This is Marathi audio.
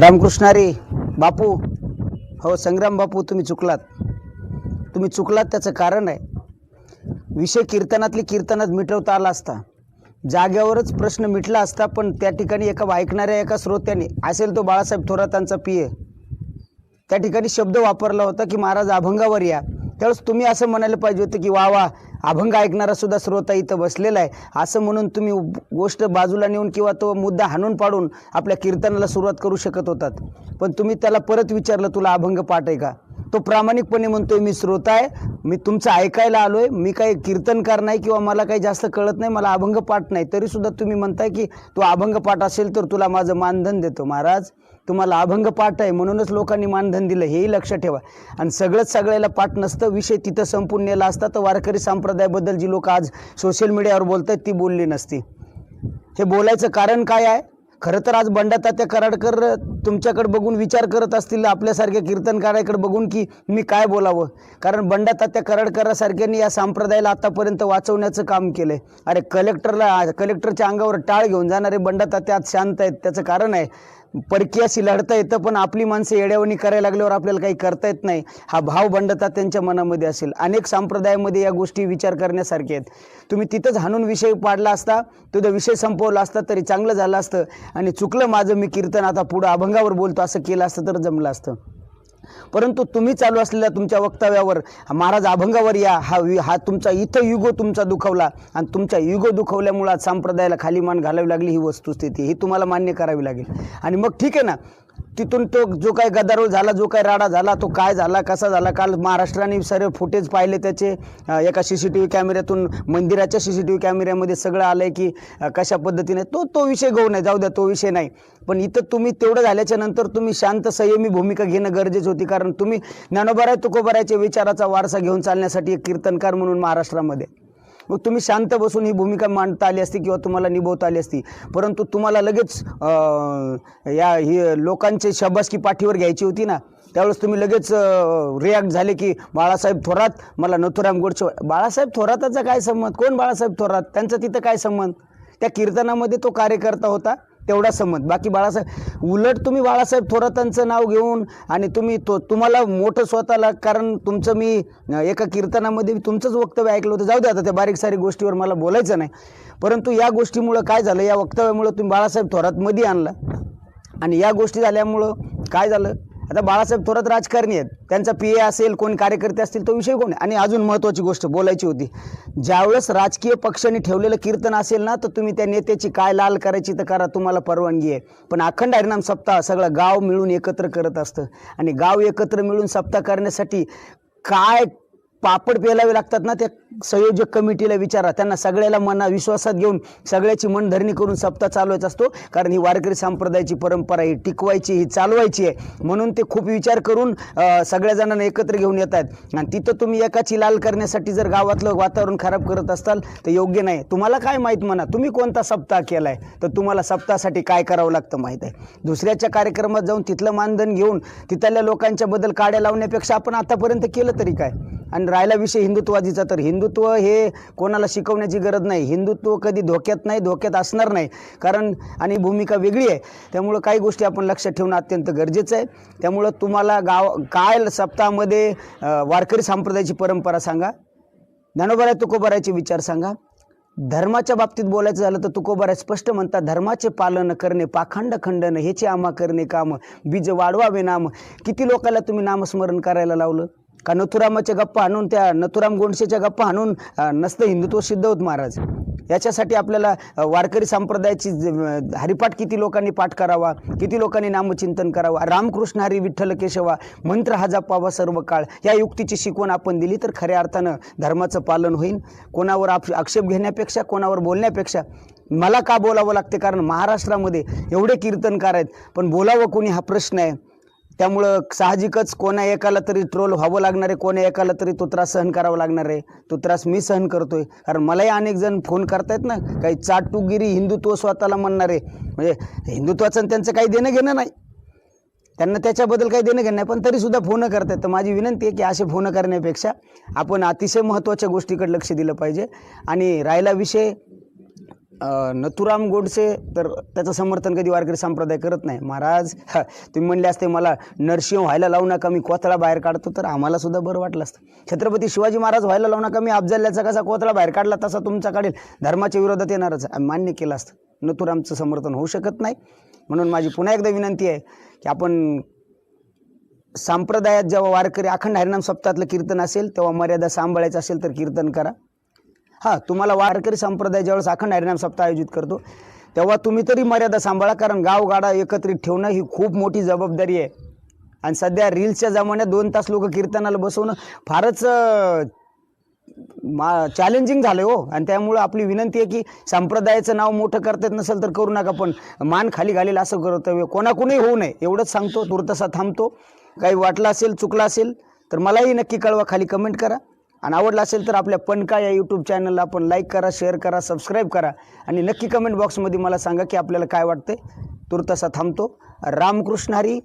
रामकृष्णारी बापू. हो संग्राम बापू तुम्ही चुकलात. तुम्ही चुकलात त्याचं कारण आहे. विषय कीर्तनातली कीर्तनात मिटवता आला असता. जाग्यावरच प्रश्न मिटला असता पण त्या ठिकाणी एका ऐकणाऱ्या एका श्रोत्याने असेल तो बाळासाहेब थोरातांचा पिये त्या ठिकाणी शब्द वापरला होता की महाराज अभंगावर या. त्यावेळेस तुम्ही असं म्हणायला पाहिजे होतं की वा वा अभंग ऐकणारा सुद्धा श्रोता इथं बसलेला आहे. असं म्हणून तुम्ही गोष्ट बाजूला नेऊन किंवा तो मुद्दा हाणून पाडून आपल्या कीर्तनाला सुरुवात करू शकत होतात. पण तुम्ही त्याला परत विचारलं तुला अभंग पाठ आहे का? तो प्रामाणिकपणे म्हणतोय मी श्रोता आहे मी तुमचं ऐकायला आलोय मी काही कीर्तनकार नाही किंवा मला काही जास्त कळत नाही मला अभंग पाठ नाही. तरी सुद्धा तुम्ही म्हणताय की तू अभंग पाठ असेल तर तुला माझं मानधन देतो. महाराज तुम्हाला अभंग पाठ आहे म्हणूनच लोकांनी मानधन दिलं हेही लक्षात ठेवा. आणि सगळंच सगळ्याला पाठ नसतं विषय तिथं संपून नेला असता तर वारकरी संप्रदायाबद्दल जी लोक आज सोशल मीडियावर बोलत आहेत ती बोलली नसती. हे बोलायचं कारण काय आहे? खरं तर आज बंडातात्या कराडकर तुमच्याकडे बघून विचार करत असतील आपल्यासारख्या कीर्तनकाराकडे बघून की मी काय बोलावं? कारण बंडातात्या कराडकरासारख्यांनी या संप्रदायाला आतापर्यंत वाचवण्याचं काम केलं आहे अरे कलेक्टरला कलेक्टरच्या अंगावर टाळ घेऊन जाणारे बंडातात्या आज शांत आहेत त्याचं कारण आहे परकीयाशी लढता येतं पण आपली माणसं येड्यावणी करायला लागल्यावर आपल्याला काही करता येत नाही. हा भाव बंडता त्यांच्या मनामध्ये असेल. अनेक संप्रदायामध्ये या गोष्टी विचार करण्यासारख्या आहेत. तुम्ही तिथंच हाणून विषय पाडला असता तुझा विषय संपवला असता तरी चांगलं झालं असतं. आणि चुकलं माझं मी कीर्तन आता पुढं अभंग अभंगावर बोलतो असं केलं असतं तर जमलं असतं. परंतु तुम्ही चालू असलेल्या तुमच्या वक्तव्यावर महाराज अभंगावर या हा हा तुमचा इथं युगो तुमचा दुखवला आणि तुमच्या युगो दुखवल्यामुळे आज संप्रदायाला खाली मान घालावी लागली ही वस्तुस्थिती ही तुम्हाला मान्य करावी लागेल. आणि मग ठीक आहे ना तिथून तो जो काय गदारोळ झाला जो काय राडा झाला तो काय झाला कसा झाला? काल महाराष्ट्राने सर्व फुटेज पाहिले त्याचे. एका सी सी टी व्ही कॅमेऱ्यातून मंदिराच्या सी सी टी व्ही कॅमेऱ्यामध्ये सगळं आलं आहे की कशा पद्धतीने. तो तो विषय गहू नाही जाऊ द्या तो विषय नाही. पण इथं तुम्ही तेवढं झाल्याच्यानंतर तुम्ही शांत संयमी भूमिका घेणं गरजेचं होती. कारण तुम्ही ज्ञानोबराय तुकोबरायच्या विचाराचा वारसा घेऊन चालण्यासाठी एक कीर्तनकार म्हणून महाराष्ट्रामध्ये. मग तुम्ही शांत बसून ही भूमिका मांडता आली असती किंवा तुम्हाला निभवता आली असती. परंतु तुम्हाला लगेच या ही लोकांचे शबासकी पाठीवर घ्यायची होती ना त्यावेळेस तुम्ही लगेच रिॲक्ट झाले की बाळासाहेब थोरात मला नथुराम गोडचे बाळासाहेब थोराताचा काय संबंध? कोण बाळासाहेब थोरात? त्यांचा तिथं काय संबंध? त्या कीर्तनामध्ये तो कार्यकर्ता होता? तेवढा संबंध. बाकी बाळासाहेब उलट तुम्ही बाळासाहेब थोरातांचं नाव घेऊन आणि तुम्ही तो तुम्हाला मोठं स्वतःला कारण तुमचं मी एका कीर्तनामध्ये तुमचंच वक्तव्य ऐकलं होतं. जाऊ द्या आता त्या बारीक सारीक गोष्टीवर मला बोलायचं नाही. परंतु या गोष्टीमुळं काय झालं? या वक्तव्यामुळं तुम्ही बाळासाहेब थोरात मध्ये आणला. आणि या गोष्टी झाल्यामुळं काय झालं? आता बाळासाहेब थोरात राजकारणी आहेत. त्यांचा पी ए असेल कोण कार्यकर्ते असतील तो विषय कोण आणि अजून महत्त्वाची गोष्ट बोलायची होती. ज्यावेळेस राजकीय पक्षांनी ठेवलेलं कीर्तन असेल ना तर तुम्ही त्या नेत्याची काय लाल करायची तर करा तुम्हाला परवानगी आहे. पण अखंड हरिनाम सप्ताह सगळं गाव मिळून एकत्र करत असतं. आणि गाव एकत्र मिळून सप्ताह करण्यासाठी काय पापड पेलावे लागतात ना त्या संयोजक कमिटीला विचारा. त्यांना सगळ्याला मना विश्वासात घेऊन सगळ्याची मनधरणी करून सप्ताह चालवायचा असतो. कारण ही वारकरी संप्रदायाची परंपरा ही टिकवायची ही चालवायची आहे. म्हणून ते खूप विचार करून सगळ्या जणांना एकत्र घेऊन येत आहेत. आणि तिथं तुम्ही एकाची लाल करण्यासाठी जर गावातलं वातावरण खराब करत असाल तर योग्य नाही. तुम्हाला काय माहीत म्हणा तुम्ही कोणता सप्ताह केला आहे तर तुम्हाला सप्ताहासाठी काय करावं लागतं माहीत आहे? दुसऱ्याच्या कार्यक्रमात जाऊन तिथलं मानधन घेऊन तिथल्या लोकांच्या बद्दल काड्या लावण्यापेक्षा आपण आतापर्यंत केलं तरी काय? आणि राहिला विषय हिंदुत्वादीचा तर हिंदुत्व हे कोणाला शिकवण्याची गरज नाही. हिंदुत्व कधी धोक्यात नाही धोक्यात असणार नाही. कारण आणि भूमिका वेगळी आहे. त्यामुळं काही गोष्टी आपण लक्षात ठेवणं अत्यंत गरजेचं आहे. त्यामुळं तुम्हाला गाव काय सप्ताहामध्ये वारकरी संप्रदायाची परंपरा सांगा. ज्ञानोबराय तुकोबारायचे विचार सांगा. धर्माच्या बाबतीत बोलायचं झालं तर तुकोबाराय स्पष्ट म्हणतात धर्माचे पालन करणे पाखंड खंडन हेचे आम्हा करणे काम बीज वाढवावे नाम. किती लोकांना तुम्ही नामस्मरण करायला लावलं? का नथुरामाच्या गप्पा आणून त्या नथुराम गोंडसेच्या गप्पा आणून नसतं हिंदुत्व सिद्ध होत महाराज? याच्यासाठी आपल्याला वारकरी संप्रदायाची ज- हरिपाठ किती लोकांनी पाठ करावा किती लोकांनी नामचिंतन करावा? रामकृष्ण हरी विठ्ठल केशवा मंत्र हा जपावा सर्व काळ या युक्तीची शिकवण आपण दिली तर खऱ्या अर्थानं धर्माचं पालन होईल कोणावर आप आक्षेप घेण्यापेक्षा कोणावर बोलण्यापेक्षा मला का बोलावं लागते? कारण महाराष्ट्रामध्ये एवढे कीर्तनकार आहेत पण बोलावं कोणी हा प्रश्न आहे. त्यामुळं साहजिकच कोणा एकाला तरी ट्रोल व्हावं लागणार आहे कोणा एकाला तरी तो त्रास सहन करावा लागणार. आहे तो त्रास मी सहन करतो आहे कारण मलाही अनेक जण फोन करतायत ना काही चाटूगिरी हिंदुत्व स्वतःला म्हणणार. आहे म्हणजे हिंदुत्वाचं त्यांचं काही देणं घेणं नाही. त्यांना त्याच्याबद्दल काही देणं घेणं नाही पण तरीसुद्धा फोन करतात तर माझी विनंती आहे की असे फोन करण्यापेक्षा आपण अतिशय महत्त्वाच्या गोष्टीकडे लक्ष दिलं पाहिजे. आणि राहिला विषय नथुराम गोडसे तर त्याचं समर्थन कधी वारकरी संप्रदाय करत नाही. महाराज तुम्ही म्हणले असते मला नरसिंह व्हायला लावू नका मी कोथळा बाहेर काढतो तर आम्हाला सुद्धा बरं वाटलं असतं. छत्रपती शिवाजी महाराज व्हायला लावू नका मी अफजल्याचा कसा कोथळा बाहेर काढला तसा तुमचा काढेल. धर्माच्या विरोधात येणारच आम्ही मान्य केलं असतं. नथुरामचं समर्थन होऊ शकत नाही. म्हणून माझी पुन्हा एकदा विनंती आहे की आपण संप्रदायात जेव्हा वारकरी अखंड हरिनाम सप्ताहातलं कीर्तन असेल तेव्हा मर्यादा सांभाळायचं असेल तर कीर्तन करा. हां तुम्हाला वारकरी संप्रदाय ज्यावेळेस अखंड हरिनाम सप्ताह आयोजित करतो तेव्हा तुम्ही तरी मर्यादा सांभाळा कारण गावगाडा एकत्रित ठेवणं ही खूप मोठी जबाबदारी आहे. आणि सध्या रील्सच्या जमान्यात दोन तास लोक कीर्तनाला बसवणं फारच मा चॅलेंजिंग झालं हो. आणि त्यामुळं आपली विनंती आहे की संप्रदायाचं नाव मोठं करता येत नसेल तर करू नका पण मान खाली घालेल असं कर्तव्य कोणाकोणी होऊ नये एवढंच सांगतो तुर्तसा थांबतो. काही वाटलं असेल चुकलं असेल तर मलाही नक्की कळवा खाली कमेंट करा. आणि आवडलं असेल तर आपल्या पणका या यूट्यूब चॅनलला आपण लाईक करा शेअर करा सबस्क्राईब करा. आणि नक्की कमेंट बॉक्समध्ये मला सांगा की आपल्याला काय वाटते तुर्तसा थांबतो. रामकृष्ण हरी.